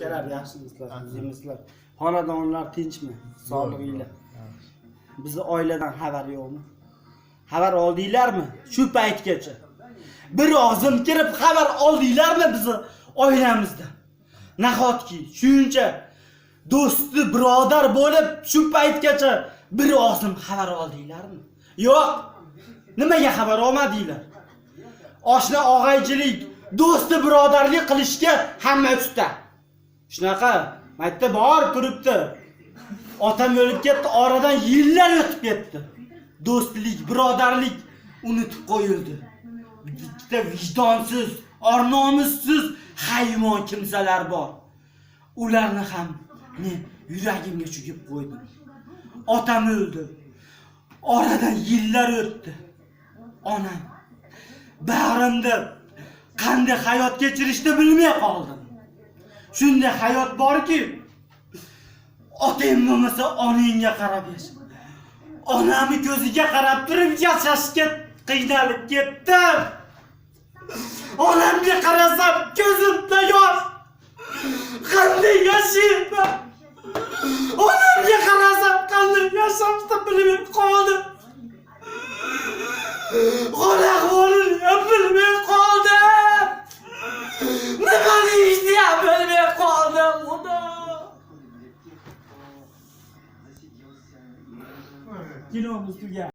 akalar yaxshimisizlar o'zingizlar xonadonlar tinchmi? Sog'lig'inglar bizni oiladan xabar yo'qmi? Xabar oldinglarmi? Shu paytgacha. Bir ozim kirib xabar oldinglarmi bizni oilamizdan nahotki shuncha do'sti birodar bo'lib shu paytgacha bir ozim xabar oldinglarmi? Yo'q. Nimaga xabar olmadinglar? Oshna og'aychilik do'sti birodarlik qilishga hamma usta shunaqa mayerda bor turibdi. Otam o'lib ketdi oradan yillar o'tib ketdi. Do'stlik birodarlik unutib qo'yildi. Bitta vijdonsiz or nomussiz hayvon kimsalar bor. Ularni ham men yuragimga chugib qo'ydim. Otam o'ldi. Oradan yillar o'tdi. Onam bag'rimda qanday hayot kechirishni bilmay qoldim shunday hayot borki otang bo'lmasa onangga qarab yasha onamni ko'ziga qarab turib yashashga qiynalib ketdim onamga qarasam ko'zimda yosh qanday yashayman onamga qarasam qanday yashashni bilmay qoldim 你弄么子呀？